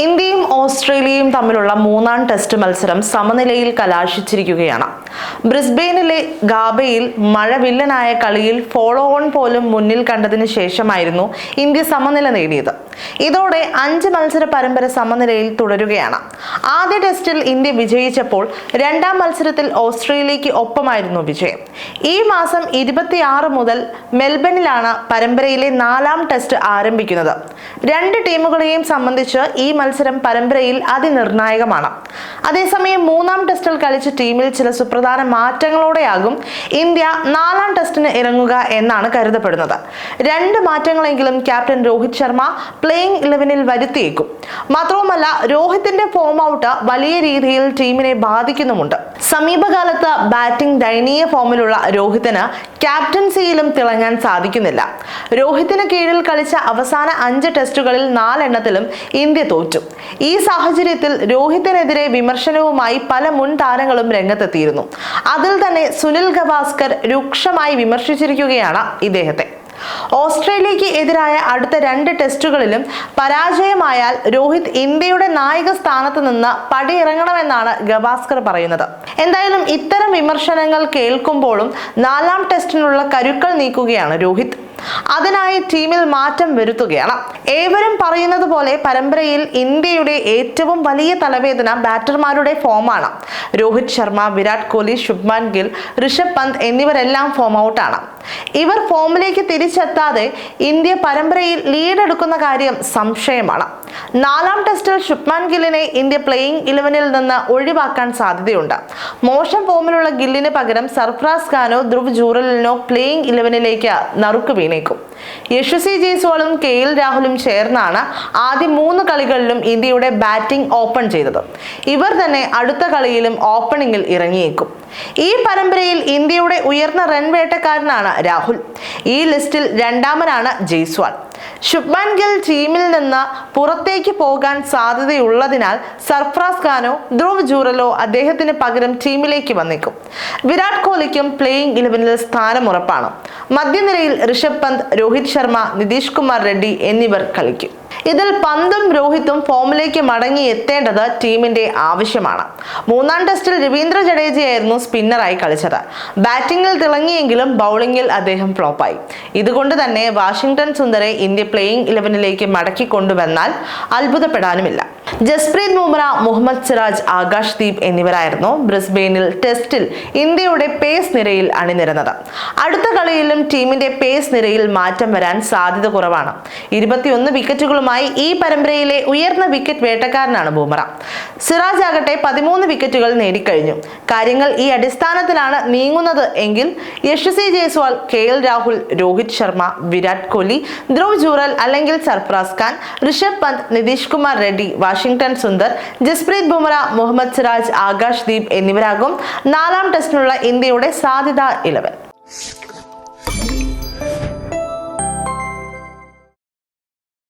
ഇന്ത്യയും ഓസ്ട്രേലിയയും തമ്മിലുള്ള മൂന്നാം ടെസ്റ്റ് മത്സരം സമനിലയിൽ കലാശിച്ചിരിക്കുകയാണ്. ബ്രിസ്ബെയിനിലെ ഗാബയിൽ മഴ വില്ലനായ കളിയിൽ ഫോളോ ഓൺ പോലും മുന്നിൽ കണ്ടതിന് ശേഷമായിരുന്നു ഇന്ത്യ സമനില നേടിയത്. ഇതോടെ അഞ്ച് മത്സര പരമ്പര സമനിലയിൽ തുടരുകയാണ്. ആദ്യ ടെസ്റ്റിൽ ഇന്ത്യ വിജയിച്ചപ്പോൾ രണ്ടാം മത്സരത്തിൽ ഓസ്ട്രേലിയയ്ക്ക് ഒപ്പമായിരുന്നു വിജയം. ഈ മാസം ഇരുപത്തിയാറ് മുതൽ മെൽബണിലാണ് പരമ്പരയിലെ നാലാം ടെസ്റ്റ് ആരംഭിക്കുന്നത്. രണ്ട് ടീമുകളെയും സംബന്ധിച്ച് ഈ മത്സരം പരമ്പരയിൽ അതിനിർണായകമാണ്. അതേസമയം മൂന്നാം ടെസ്റ്റിൽ കളിച്ച ടീമിൽ ചില സുപ്രധാന മാറ്റങ്ങളോടെയാകും ഇന്ത്യ നാലാം ടെസ്റ്റിന് ഇറങ്ങുക എന്നാണ് കരുതപ്പെടുന്നത്. രണ്ട് മാറ്റങ്ങളെങ്കിലും ക്യാപ്റ്റൻ രോഹിത് ശർമ്മ പ്ലേയിങ് ഇലവനിൽ വരുത്തിയേക്കും. മാത്രവുമല്ല രോഹിത്തിന്റെ ഫോം ഔട്ട് വലിയ രീതിയിൽ ടീമിനെ ബാധിക്കുന്നുമുണ്ട്. സമീപകാലത്ത് ബാറ്റിംഗ് ദയനീയ ഫോമിലുള്ള രോഹിത്തിന് ക്യാപ്റ്റൻസിയിലും തിളങ്ങാൻ സാധിക്കുന്നില്ല. രോഹിത്തിന് കീഴിൽ കളിച്ച അവസാന അഞ്ച് ടെസ്റ്റുകളിൽ നാലെണ്ണത്തിലും ഇന്ത്യ തോറ്റു. ഈ സാഹചര്യത്തിൽ രോഹിത്തിനെതിരെ വിമർശനവുമായി പല മുൻ താരങ്ങളും രംഗത്തെത്തിയിരുന്നു. അതിൽ തന്നെ സുനിൽ ഗവാസ്കർ രൂക്ഷമായി വിമർശിച്ചിരിക്കുകയാണ് ഇദ്ദേഹത്തെ. ഓസ്ട്രേലിയക്ക് എതിരായ അടുത്ത രണ്ട് ടെസ്റ്റുകളിലും പരാജയമായാൽ രോഹിത് ഇന്ത്യയുടെ നായക സ്ഥാനത്ത് നിന്ന് പടിയിറങ്ങണമെന്നാണ് ഗവാസ്കർ പറയുന്നത്. എന്തായാലും ഇത്തരം വിമർശനങ്ങൾ കേൾക്കുമ്പോഴും നാലാം ടെസ്റ്റിനുള്ള കരുക്കൾ നീക്കുകയാണ് രോഹിത്. അതിനായി ടീമിൽ മാറ്റം വരുത്തുകയാണ്. ഏവരും പറയുന്നത് പോലെ പരമ്പരയിൽ ഇന്ത്യയുടെ ഏറ്റവും വലിയ തലവേദന ബാറ്റർമാരുടെ ഫോമാണ്. രോഹിത് ശർമ്മ വിരാട് കോഹ്ലി ശുഭ്മാൻ ഗിൽ ഋഷഭ് പന്ത് എന്നിവരെല്ലാം ഫോം ഔട്ടാണ്. ഇവർ ഫോമിലേക്ക് തിരിച്ചെത്താതെ ഇന്ത്യ പരമ്പരയിൽ ലീഡ് എടുക്കുന്ന കാര്യം സംശയമാണ്. നാലാം ടെസ്റ്റിൽ ശുഭ്മാൻ ഗില്ലിനെ ഇന്ത്യ പ്ലേയിങ് ഇലവനിൽ നിന്ന് ഒഴിവാക്കാൻ സാധ്യതയുണ്ട്. മോശം ഫോമിലുള്ള ഗില്ലിന് പകരം സർഫ്രാസ് ഖാനോ ധ്രുവ് ജൂറലിനോ പ്ലേയിങ് ഇലവനിലേക്ക് നറുക്ക് വീണേക്കും. യശസ്വി ജയ്സ്വാളും കെ എൽ രാഹുലും ചേർന്നാണ് ആദ്യ മൂന്ന് കളികളിലും ഇന്ത്യയുടെ ബാറ്റിംഗ് ഓപ്പൺ ചെയ്തത്. ഇവർ തന്നെ അടുത്ത കളിയിലും ഓപ്പണിംഗിൽ ഇറങ്ങിയേക്കും. ഈ പരമ്പരയിൽ ഇന്ത്യയുടെ ഉയർന്ന റൺ വേട്ടക്കാരനാണ് രാഹുൽ. ഈ ലിസ്റ്റിൽ രണ്ടാമനാണ് ജയ്സ്വാൾ. ശുഭ്മാൻ ഗിൽ ടീമിൽ നിന്ന് പുറത്തേക്ക് പോകാൻ സാധ്യതയുള്ളതിനാൽ സർഫ്രാസ് ഖാനോ ധ്രുവ് ജൂറലോ അദ്ദേഹത്തിന് പകരം ടീമിലേക്ക് വന്നേക്കും. വിരാട് കോഹ്ലിക്കും പ്ലേയിങ് ഇലവനിൽ സ്ഥാനം ഉറപ്പാണ്. മധ്യനിരയിൽ ഋഷഭ് പന്ത് രോഹിത് ശർമ്മ നിതീഷ് കുമാർ റെഡ്ഡി എന്നിവർ കളിക്കും. ഇതിൽ പന്തും രോഹിത്തും ഫോമിലേക്ക് മടങ്ങി എത്തേണ്ടത് ടീമിന്റെ ആവശ്യമാണ്. മൂന്നാം ടെസ്റ്റിൽ രവീന്ദ്ര ജഡേജയായിരുന്നു സ്പിന്നറായി കളിച്ചത്. ബാറ്റിംഗിൽ തിളങ്ങിയെങ്കിലും ബൗളിംഗിൽ അദ്ദേഹം ഫ്ലോപ്പായി. ഇതുകൊണ്ട് തന്നെ വാഷിംഗ്ടൺ സുന്ദരെ ഇന്ത്യ പ്ലേയിങ് ഇലവനിലേക്ക് മടക്കി കൊണ്ടുവന്നാൽ അത്ഭുതപ്പെടാനുമില്ല. ജസ്പ്രീത് ബുംറ മുഹമ്മദ് സിറാജ് ആകാശ് ദീപ് എന്നിവരായിരുന്നു ബ്രിസ്ബെയിനിൽ ടെസ്റ്റിൽ ഇന്ത്യയുടെ പേസ് നിരയിൽ അണിനിരന്നത്. അടുത്ത കളിയിലും ടീമിന്റെ പേസ് നിരയിൽ മാറ്റം വരാൻ സാധ്യത കുറവാണ്. ഇരുപത്തിയൊന്ന് വിക്കറ്റുകളുമായി ഈ പരമ്പരയിലെ ഉയർന്ന വിക്കറ്റ് വേട്ടക്കാരനാണ് ബുംറ. സിറാജ് ആകട്ടെ പതിമൂന്ന് വിക്കറ്റുകൾ നേടിക്കഴിഞ്ഞു. കാര്യങ്ങൾ ഈ അടിസ്ഥാനത്തിലാണ് നീങ്ങുന്നത് എങ്കിൽ യശസ്വി ജയ്സ്വാൾ കെ എൽ രാഹുൽ രോഹിത് ശർമ്മ വിരാട് കോഹ്ലി ധ്രുവ് ജൂറൽ അല്ലെങ്കിൽ സർഫ്രാസ് ഖാൻ ഋഷഭ് പന്ത് നിതീഷ് കുമാർ റെഡ്ഡി വാഷിംഗ്ടൺ സുന്ദർ ജസ്പ്രീത് ബുംറ മുഹമ്മദ് സിറാജ് ആകാശ് ദീപ് എന്നിവരാകും നാലാം ടെസ്റ്റിനുള്ള ഇന്ത്യയുടെ സാധ്യതാ ഇലവൻ.